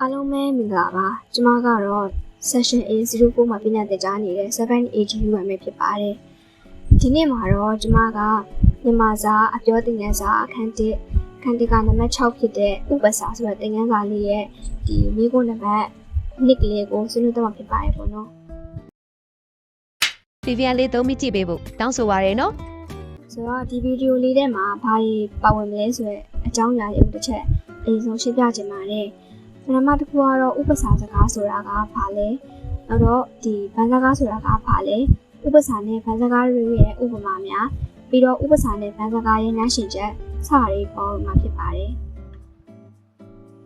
အားလုံးပဲမင်္ဂလာပါကျမကတော့ session A09 မှာပညာသင်ကြားနေတဲ့ 7AGU ရမယ်ဖြစ်ပါတယ်ဒီနေ့မှာတော့ကျမကမြန်မာစာအပြောသင်ခန်းစာအခန်း1အခန်း1ကနံပါတ်6ဖြစ်တဲ့ဥပစာဆိုတဲ့သင်ခန်းစာလေးရဲ့ဒီမိကုန်းနံပါတ်နှစ်ကလေးကိုဆွေးနွေးတော့မှာဖြစ်ပါတယ်ပေါ့နော်ဗီဗီယန်လေးသုံးပြီးကြည့်ပေးဖို့တောင်းဆိုပါရယ်နော်ဆိုတော့ဒီဗီဒီယိုလေးထဲမှာဘာတွေပါဝင်မလဲဆိုတော့အကြောင်းအရာတွေကိုတစ်ချက်အရင်ဆုံးရှင်းပြချင်ပါတယ် ပထမတစ်ခုကတော့ဥပစာစကားဆိုတာကဘာလဲနောက်တော့ဒီဗန်စကားဆိုတာကဘာလဲဥပစာနဲ့ဗန်စကားတွေရဲ့ဥပမာများပြီးတော့ဥပစာနဲ့ဗန်စကားရဲ့နားရှင်ချက်စတာတွေပေါ်မှာဖြစ်ပါတယ်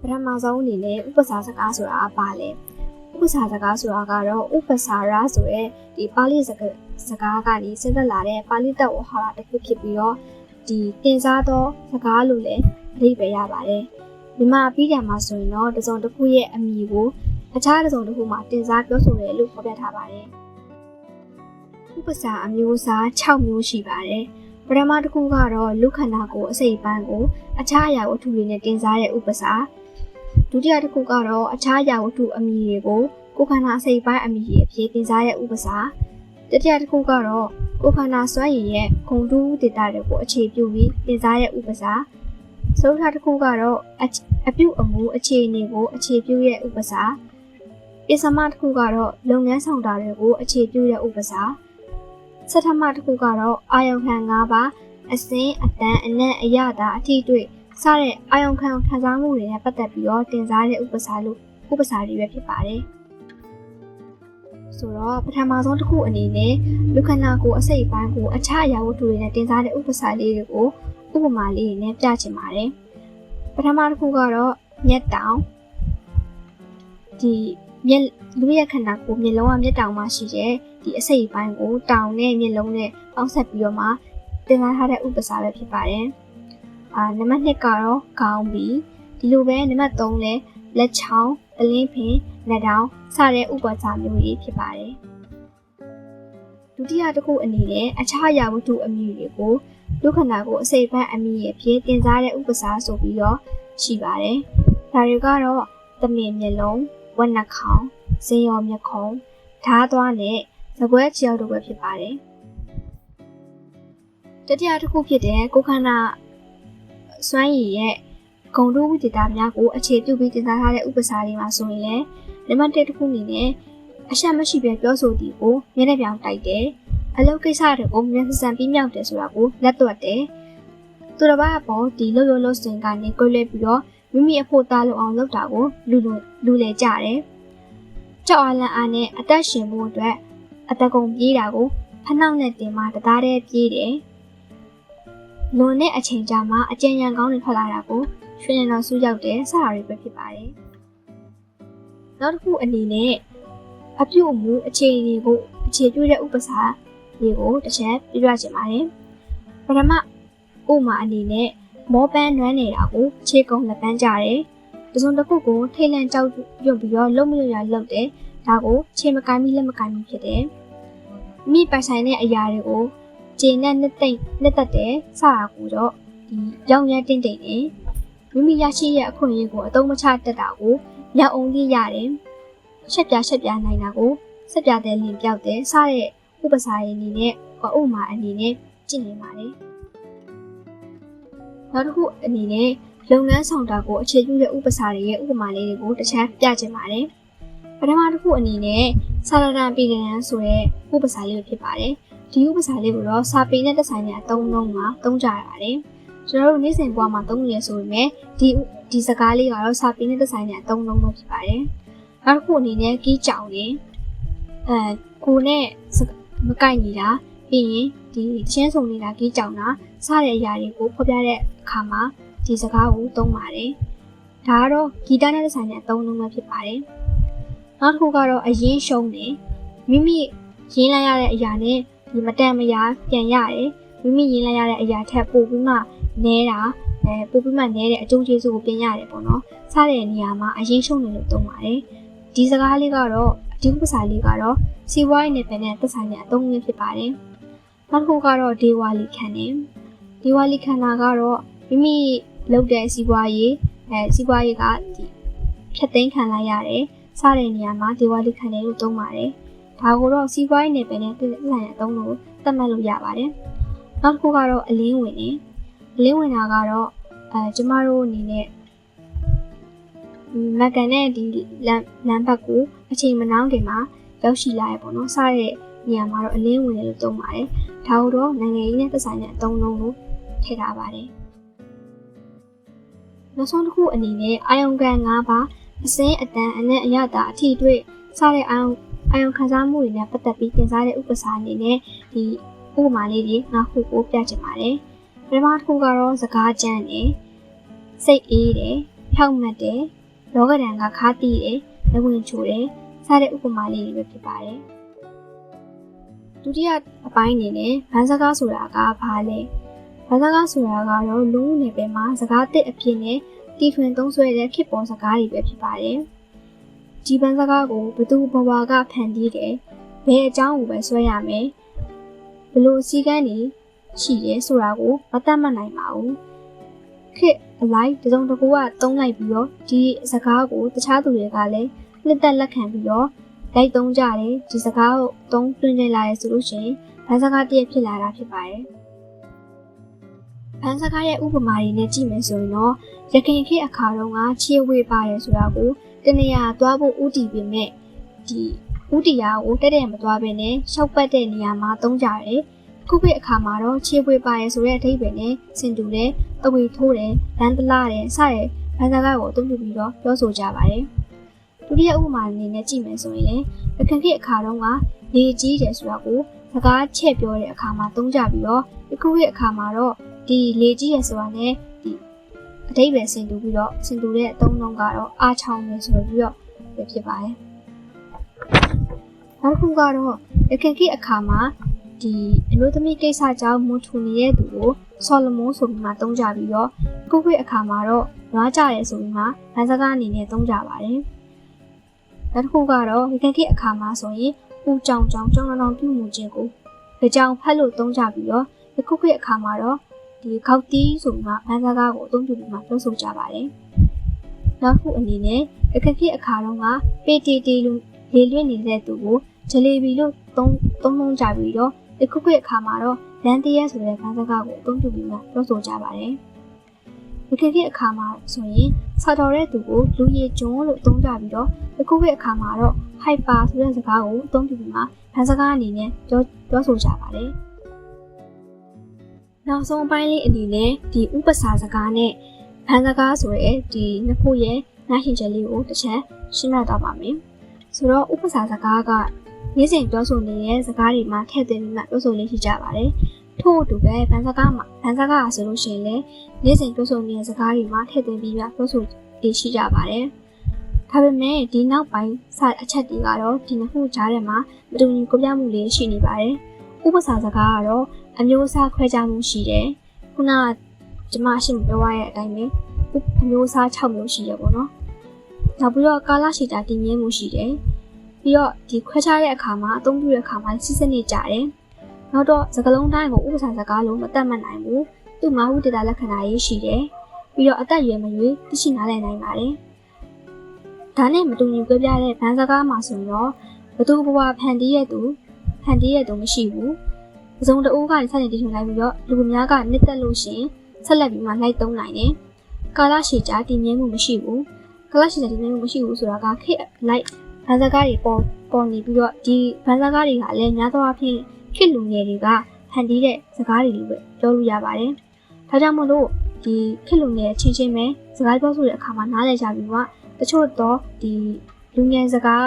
ပထမဆုံးအနေနဲ့ဥပစာစကားဆိုတာကဘာလဲဥပစာစကားဆိုတာကတော့ဥပစာရဆိုတဲ့ဒီပါဠိစကားစကားကနေဆင်းသက်လာတဲ့ပါဠိတဝဟာရတစ်ခုဖြစ်ပြီးတော့ဒီတင်စားသောစကားလို့လည်းအဓိပ္ပာယ်ရပါတယ် မြန်မာပြည်ပြန်မှာဆိုရင်တော့တစုံတစ်ခုရဲ့အမည်ကိုအခြားတစုံတစ်ခုမှာတင်စားပြောဆိုတယ်လို့ဖော်ပြထားပါတယ်ဥပစာအမျိုးအစား6မျိုးရှိပါတယ်ပထမတစ်ခုကတော့လူခန္ဓာကိုယ်အစိတ်ပိုင်းကိုအခြားအရာဝတ္ထုတွေနဲ့တင်စားတဲ့ဥပစာဒုတိယတစ်ခုကတော့အခြားအရာဝတ္ထုအမည်တွေကိုကိုယ်ခန္ဓာအစိတ်ပိုင်းအမည်တွေအဖြစ်တင်စားတဲ့ဥပစာတတိယတစ်ခုကတော့ကိုယ်ခန္ဓာစွမ်းရည်ရဲ့ဂုဏ်တူးဒေတာတွေကိုအခြေပြုပြီးတင်စားတဲ့ဥပစာ သုဒ္ဓတစ်ခုကတော့အချအပြုတ်အမူအခြေအနေကိုအခြေပြုတဲ့ဥပစာပစ္စမတစ်ခုကတော့လုပ်ငန်းဆောင်တာတွေကိုအခြေပြုတဲ့ဥပစာစထမတစ်ခုကတော့အာယုံခံ၅ပါးအစင်းအတန်အနက်အရသာအထိတွေ့စတဲ့အာယုံခံခံစားမှုတွေနဲ့ပတ်သက်ပြီးတော့တင်စားတဲ့ဥပစာလို့ဥပစာတွေပဲဖြစ်ပါတယ်ဆိုတော့ပထမဆုံးတစ်ခုအနေနဲ့လူခန္ဓာကိုယ်အစိတ်အပိုင်းကိုအခြားအရာဝတ္ထုတွေနဲ့တင်စားတဲ့ဥပစာလေးတွေကို ဥပမာလေးတွေနဲ့ပြချင်ပါတယ်ပထမတစ်ခုကတော့မျက်တောင်ဒီမျက်လူရဲ့ခန္ဓာကိုယ်မျက်လုံးကမျက်တောင်မှာရှိတဲ့ဒီအစိတ်အပိုင်းကိုတောင်နဲ့မျက်လုံးနဲ့ပေါင်းဆက်ပြီးတော့မှတင်စားထားတဲ့ဥပစာပဲဖြစ်ပါတယ်အာနံပါတ်2ကတော့ခေါင်းဘီဒီလိုပဲနံပါတ်3လဲလက်ချောင်းအလင်းဖင်လက်တောင်စတဲ့ဥပစာမျိုးတွေဖြစ်ပါတယ်ဒုတိယတစ်ခုအနေနဲ့အခြားအရာဝတ္ထုအမည်တွေကို လူခန္ဓာကိုယ်အစိတ်ပိုင်းအမည်ရဲ့ဖြစ်တင်စားတဲ့ဥပစာဆိုပြီးတော့ရှိပါတယ်ဒါတွေကတော့သမင်မျက်လုံးဝက်နှာခေါင်းဇင်ရောမျက်ခုံးဓားသွားနဲ့သပွဲချောက်တို့ပဲဖြစ်ပါတယ်တတိယတစ်ခုဖြစ်တဲ့ကိုယ်ခန္ဓာစွမ်းရည်ရဲ့ဂုံတို့ဝိတ္တာများကိုအခြေပြုပြီးတင်စားထားတဲ့ဥပစာတွေမှာဆိုရင်လည်းနံပါတ်1တစ်ခုအနေနဲ့အရှက်မရှိပဲပြောဆိုသည်ကိုမျက်နှာပြောင်တိုက်တယ် အလုပ်ကိစ္စတွေကိုမြန်ဆန်ပြီးမြောက်တယ်ဆိုတာကိုလက်သွက်တယ်သူတစ်ပါးအပေါ်ဒီလှုပ်ရုပ်လှုပ်စင်ကနေကိုလွဲပြီးတော့မိမိအဖို့သားလုံအောင်လုပ်တာကိုလူလူလူလေကြတယ်ကြောက်အားလန့်အားနဲ့အသက်ရှင်ဖို့အတွက်အတကုံပြေးတာကိုဖနှောက်နဲ့တင်မှတသားတည်းပြေးတယ်လွန်တဲ့အချိန်ကြာမှအကြံဉာဏ်ကောင်းတွေထွက်လာတာကိုရွှေနေတော်ဆူရောက်တယ်စတာတွေပဲဖြစ်ပါတယ်နောက်တစ်ခုအနေနဲ့အပြုတ်မှုအခြေအနေကိုအခြေပြုတဲ့ဥပစာ ဒီကိုတစ်ချက်ပြပြချင်ပါတယ်ပထမဥမာအနေနဲ့မောပန်းနွမ်းနေတာကိုခြေကုံလက်ပန်းကြတယ်တစုံတစ်ခုကိုထိတ်လန့်ကြောက်ရွံ့ပြီးတော့လုံမရရလုံတယ်ဒါကိုခြေမကိုင်းပြီးလက်မကိုင်းပြီးဖြစ်တယ်မိပိုင်ဆိုင်တဲ့အရာတွေကိုခြေနဲ့နှစ်သိမ့်နှစ်သက်တယ်စတာကိုတော့ဒီရောင်ရမ်းတင့်တိတ်နေမိမိရရှိရဲ့အခွင့်အရေးကိုအသုံးမချတတ်တာကိုမြောက်အောင်လေးရတယ်ရှက်ပြရှက်ပြနိုင်တာကိုစက်ပြတဲ့လင်ပြောက်တယ်စတဲ့ ဥပစာရေးအနေနဲ့ဥမာအနေနဲ့ကြည့်နေပါတယ်နောက်တစ်ခုအနေနဲ့လုပ်ငန်းဆောင်တာကိုအခြေပြုတဲ့ဥပစာတွေရဲ့ဥပမာလေးတွေကိုတစ်ချက်ပြချင်ပါတယ်ပထမတစ်ခုအနေနဲ့စာရဒံပြည်ကံဆိုတဲ့ဥပစာလေးဖြစ်ပါတယ်ဒီဥပစာလေးကိုတော့စာပေနဲ့သက်ဆိုင်တဲ့အသုံးလုံးမှာသုံးကြရပါတယ်ကျွန်တော်တို့နေ့စဉ်ဘဝမှာသုံးနေရဆိုပေမဲ့ဒီဒီစကားလေးကတော့စာပေနဲ့သက်ဆိုင်တဲ့အသုံးလုံးပဲဖြစ်ပါတယ်နောက်တစ်ခုအနေနဲ့ကီးကြောင်နေအဲကိုနဲ့ မကိုက်နေတာပြီးရင်ဒီချင်းစုံနေတာကြီးကြောင်တာစတဲ့အရာတွေကိုဖော်ပြတဲ့အခါမှာဒီစကားကိုသုံးပါတယ်။ဒါကတော့ဂီတနဲ့ဆိုင်တဲ့အသုံးလုံးပဲဖြစ်ပါတယ်။နောက်တစ်ခုကတော့အရင်ရှုံးနေမိမိရင်းလိုက်ရတဲ့အရာနဲ့ဒီမတန်မရာပြန်ရတယ်။မိမိရင်းလိုက်ရတဲ့အရာထက်ပိုပြီးမှနဲတာအဲပိုပြီးမှနဲတဲ့အကျိုးကျေးဇူးကိုပြင်ရတယ်ပေါ့နော်။စတဲ့နေရာမှာအရင်ရှုံးနေလို့သုံးပါတယ်။ဒီစကားလေးကတော့ ဒီဥပစာလေးကတော့စီးပွားရေးနယ်ပယ်နဲ့သက်ဆိုင်တဲ့အသုံးမျိုးဖြစ်ပါတယ်။နောက်တစ်ခုကတော့ဒေဝါလီခန်နေ။ဒေဝါလီခန္ဓာကတော့မိမိလုပ်တဲ့စီးပွားရေးအဲစီးပွားရေးကဒီဖြတ်သိမ်းခံလိုက်ရတယ်စတဲ့နေရာမှာဒေဝါလီခံတယ်လို့သုံးပါတယ်ဒါကိုတော့စီးပွားရေးနယ်ပယ်နဲ့ပြည်လှန်အသုံးလို့သတ်မှတ်လို့ရပါတယ်နောက်တစ်ခုကတော့အလင်းဝင်နေအလင်းဝင်တာကတော့အဲကျမတို့အနေနဲ့ မကန်နဲ့ဒီလမ်းလမ်းဘက်ကိုအချိန်မနှောင်းခင်မှာရောက်ရှိလာရပေါ့နော်စတဲ့နေရာမှာတော့အလင်းဝင်တယ်လို့သုံးပါတယ်ဒါကိုတော့နိုင်ငံရေးနဲ့သက်ဆိုင်တဲ့အသုံးလုံးကိုထည့်ထားပါတယ်နောက်ဆုံးတစ်ခုအနေနဲ့အာယုံကန်၅ပါးအစင်းအတန်အနက်အရတာအထီတွေ့စတဲ့အာယုံအာယုံခံစားမှုတွေနဲ့ပတ်သက်ပြီးတင်စားတဲ့ဥပစာအနေနဲ့ဒီဥပမာလေးတွေငါခုကိုပြချင်ပါတယ်ပထမတစ်ခုကတော့စကားကြမ်းတယ်စိတ်အေးတယ်ဖြောက်မှတ်တယ် လောကဒဏ်ကခါတီးတယ်လက်ဝင်ချိုတယ်စတဲ့ဥပမာလေးတွေပဲဖြစ်ပါတယ်ဒုတိယအပိုင်းအနေနဲ့ဗန်းစကားဆိုတာကဘာလဲဗန်းစကားဆိုတာကတော့လူမှုနယ်ပယ်မှာစကားတစ်အဖြစ်နဲ့တီထွင်သုံးစွဲတဲ့ခေတ်ပေါ်စကားတွေပဲဖြစ်ပါတယ်ဒီဗန်းစကားကိုဘသူဘဝကဖန်တီးတယ်ဘယ်အကြောင်းကိုပဲဆွဲရမယ်ဘလို့အစည်းကမ်းတွေရှိတယ်ဆိုတာကိုမတတ်မှတ်နိုင်ပါဘူး ခေတ်အလိုက်တစုံတစ်ခုကတုံးလိုက်ပြီးတော့ဒီစကားကိုတခြားသူတွေကလည်းလက်သက်လက်ခံပြီးတော့လိုက်သုံးကြတယ်ဒီစကားကိုသုံးတွင်နေလာရဲဆိုလို့ရှိရင်ဗန်းစကားတည့်ဖြစ်လာတာဖြစ်ပါတယ်ဗန်းစကားရဲ့ဥပမာတွေနဲ့ကြည့်မယ်ဆိုရင်တော့ရခိုင်ခေတ်အခါတုန်းကခြေဝေပါတယ်ဆိုတာကိုတနေရာသွားဖို့ဥတီပြင်မဲ့ဒီဥတီယာကိုတက်တဲ့မသွားဘဲနဲ့ရှောက်ပတ်တဲ့နေရာမှာသုံးကြတယ် ခုခေတ်အခါမှာတော့ခြေဝေပါတယ်ဆိုတဲ့အဓိပ္ပာယ်နဲ့ဆင်တူတယ်အဝေထိုးတယ်လမ်းတလားတယ်စတဲ့ဗန်းစကားကိုအသုံးပြုပြီးတော့ပြောဆိုကြပါတယ်ဒုတိယဥပမာအနေနဲ့ကြည့်မယ်ဆိုရင်လည်းရခိုင်ခေတ်အခါတုန်းကနေကြီးတယ်ဆိုတာကိုစကားချဲ့ပြောတဲ့အခါမှာသုံးကြပြီးတော့ဒီခုခေတ်အခါမှာတော့ဒီလေကြီးရယ်ဆိုတာနဲ့ဒီအတိတ်ပဲဆင်တူပြီးတော့ဆင်တူတဲ့အသုံးနှုန်းကတော့အားချောင်းနေဆိုပြီးတော့ပဲဖြစ်ပါတယ်နောက်တစ်ခုကတော့ရခိုင်ခေတ်အခါမှာ ဒီအလို့သမီးကိစ္စကြောင့်မွန်ထူနေတဲ့သူကိုဆော်လမွန်ဆိုပြီးမှသုံးကြပြီးတော့ခုခေတ်အခါမှာတော့နွားကြရဲဆိုပြီးမှဗန်စကားအနေနဲ့သုံးကြပါတယ်နောက်တစ်ခုကတော့ရခိုင်ခေတ်အခါမှာဆိုရင်ပူကြောင်ကြောင်ကြောင်တောင်ပြုမှုခြင်းကိုကြောင်ဖတ်လို့သုံးကြပြီးတော့ဒီခုခေတ်အခါမှာတော့ဒီခောက်တီးဆိုပြီးမှဗန်စကားကိုအသုံးပြုပြီးမှပြောဆိုကြပါတယ်နောက်ခုအနေနဲ့အခက်ခေတ်အခါတုန်းကပေတီတီလူလေလွင့်နေတဲ့သူကိုဂျလေဘီလို့သုံးသုံးလုံးကြပြီးတော့ ဒီခုခေတ်အခါမှာတော့လန်တရက်ဆိုတဲ့ဗန်စကားကိုအသုံးပြုပြီးမှပြောဆိုကြပါတယ်ဒီခေတ်ခေတ်အခါမှာဆိုရင်စာတော်တဲ့သူကိုလူရည်ကျွန်းလို့သုံးကြပြီးတော့ဒီခုခေတ်အခါမှာတော့ hyper ဆိုတဲ့စကားကိုအသုံးပြုပြီးမှဗန်စကားအနေနဲ့ပြောပြောဆိုကြပါတယ်နောက်ဆုံးအပိုင်းလေးအနေနဲ့ဒီဥပစာစကားနဲ့ဗန်စကားဆိုရဲဒီနှစ်ခုရဲ့နားရှင်ချက်လေးကိုတစ်ချက်ရှင်းပြတော့ပါမယ်ဆိုတော့ဥပစာစကားက နေ့စဉ်ပြောဆိုနေတဲ့စကားတွေမှာထည့်သွင်းပြီးမှပြောဆိုနေရှိကြပါတယ်ထို့အတူပဲဗန်စကားမှာဗန်စကားဆိုလို့ရှိရင်လည်းနေ့စဉ်ပြောဆိုနေတဲ့စကားတွေမှာထည့်သွင်းပြီးမှပြောဆိုနေရှိကြပါတယ်ဒါပေမဲ့ဒီနောက်ပိုင်းစအချက်တွေကတော့ဒီနှစ်ခုကြားထဲမှာမတူညီကွဲပြားမှုလေးရှိနေပါတယ်ဥပစာစကားကတော့အမျိုးအစားခွဲခြားမှုရှိတယ်ခုနကကျမရှင်းပြောရတဲ့အတိုင်းပဲအမျိုးအစား6မျိုးရှိရပေါ့နော်နောက်ပြီးတော့ကာလရှည်တာတည်မြဲမှုရှိတယ် ပြီးတော့ဒီခွဲခြားတဲ့အခါမှာအသုံးပြုတဲ့အခါမှာစစ်စစ်နေကြတယ်နောက်တော့စကလုံးတိုင်းကိုဥပစာစကားလုံးမတတ်မှတ်နိုင်ဘူးသူ့မှာဟုတေတာလက္ခဏာရေးရှိတယ်ပြီးတော့အသက်အရွယ်မရွေးသိရှိနားလည်နိုင်ပါတယ်ဒါနဲ့မတူညီကြပြတဲ့ဗန်းစကားမှာဆိုရင်တော့ဘသူဘဝဖန်တီးရဲ့သူဖန်တီးရဲ့သူမရှိဘူး။အစုံတအိုးကနေစတင်တည်ထွင်လိုက်ပြီးတော့လူအများကနှစ်သက်လို့ရှင်ဆက်လက်ပြီးမှလိုက်သုံးနိုင်တယ်။ကာလရှည်ကြာတည်မြဲမှုမရှိဘူး။ကာလရှည်ကြာတည်မြဲမှုမရှိဘူးဆိုတာကခေတ်လိုက် ဗန်စကားတွေပေါ်ပေါ်နေပြီးတော့ဒီဗန်စကားတွေကလည်းများသောအားဖြင့်ခေတ်လူငယ်တွေကဖန်တီးတဲ့စကားတွေလို့ပဲပြောလို့ရပါတယ်။ဒါကြောင့်မို့လို့ဒီခေတ်လူငယ်ချင်းချင်းပဲစကားပြောဆိုတဲ့အခါမှာနားလည်ကြပြီးတော့တချို့တော့ဒီလူငယ်စကား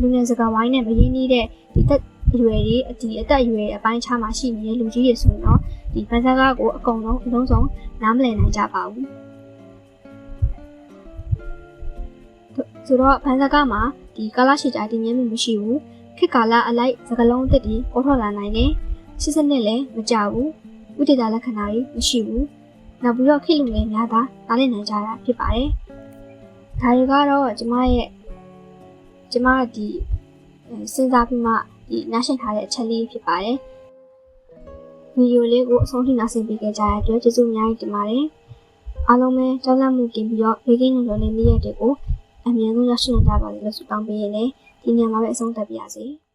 လူငယ်စကားဝိုင်းနဲ့မရင်းနှီးတဲ့ဒီသက်အရွယ်တွေဒီအသက်အရွယ်အပိုင်းခြားမှာရှိနေတဲ့လူကြီးတွေဆိုရင်တော့ဒီဗန်စကားကိုအကုန်လုံးအလုံးစုံနားမလည်နိုင်ကြပါဘူးဆိုတော့ဗန်စကားမှာ ဒီကာလရှိကြတည်မြဲမှုမရှိဘူးခေတ်ကာလအလိုက်စကလုံးအသစ်တွေပေါ်ထွက်လာနိုင်တယ်စစ်စနစ်လည်းမကြဘူးဥဒေတာလက္ခဏာတွေမရှိဘူးနောက်ပြီးတော့ခေတ်လူငယ်များသာနားလည်နိုင်ကြတာဖြစ်ပါတယ်ဒါတွေကတော့ကျမရဲ့ကျမဒီစဉ်းစားပြီးမှဒီနားရှင်းထားတဲ့အချက်လေးဖြစ်ပါတယ်။ဗီဒီယိုလေးကိုအဆုံးထိနားဆင်ပေးကြတဲ့အတွက်ကျေးဇူးအများကြီးတင်ပါတယ်။အားလုံးပဲကြောက်လန့်မှုကင်းပြီးတော့ဘေးကင်းလုံခြုံတဲ့နေ့ရက်တွေကို အအမြဲဆုံးရရှိနိုင်ကြပါစေလို့ဆုတောင်းပေးရင်းနဲ့ဒီညမှာပဲအဆုံးသတ်ပါရစေ။